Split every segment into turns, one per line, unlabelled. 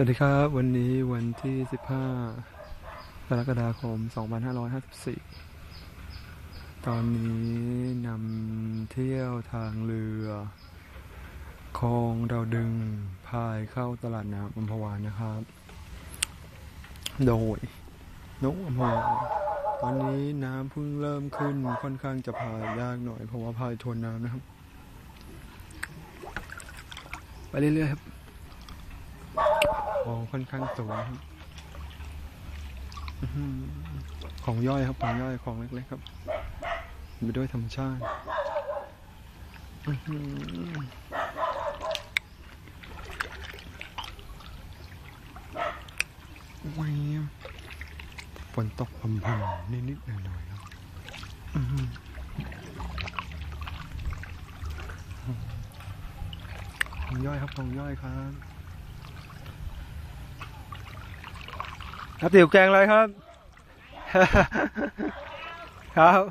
วัสดีครับ วันนี้วันที่ 15 กรกฎาคม 2554 ตอนนี้นำเที่ยวทางเรือคลองเราดึงพายเข้าตลาดน้ำอัมพวานะครับ โดยนกอัมพวาตอนนี้น้ำเพิ่งเริ่มขึ้นค่อนข้างจะพายยากหน่อยเพราะว่าพายทวนน้ำนะครับ ไปเรื่อยๆครับ คลองค่อนข้างสูงครับของย่อยครับของย่อยของเล็กๆครับไปด้วยธรรมชาติอื้อหือแหววฝนตกพรำๆนิดๆหน่อยๆครับของย่อยครับของย่อยครับ ครับติ๋วแกงอะไรครับ ครับ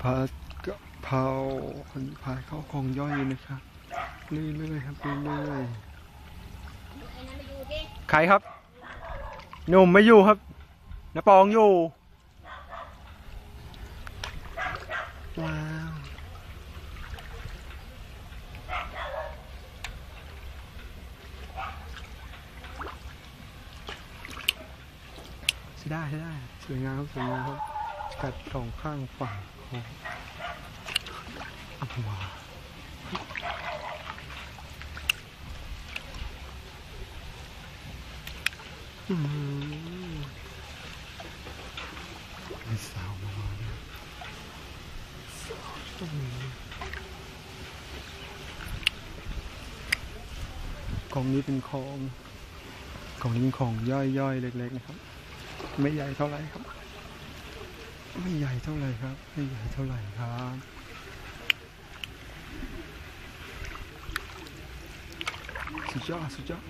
ผัดกะเพราคนพายเข้าของย่อยนะครับเรื่อยๆครับเรื่อยๆใครครับหนุ่มไม่อยู่ครับน้าปองอยู่ว้าว ใช่ได้ใช่ได้ สวยงามครับสวยงามครับ กัดสองข้างฝั่งของอัมวาอืมมีสาวมาเนี่ยอืมกล่องนี้เป็นของกองนี้เป็นของย่อยๆ เล็ก ๆ นะครับ ไม่ใหญ่เท่าไหร่ครับ ไม่ใหญ่เท่าไหร่ครับ ไม่ใหญ่เท่าไหร่ครับสุดยอดสุดยอด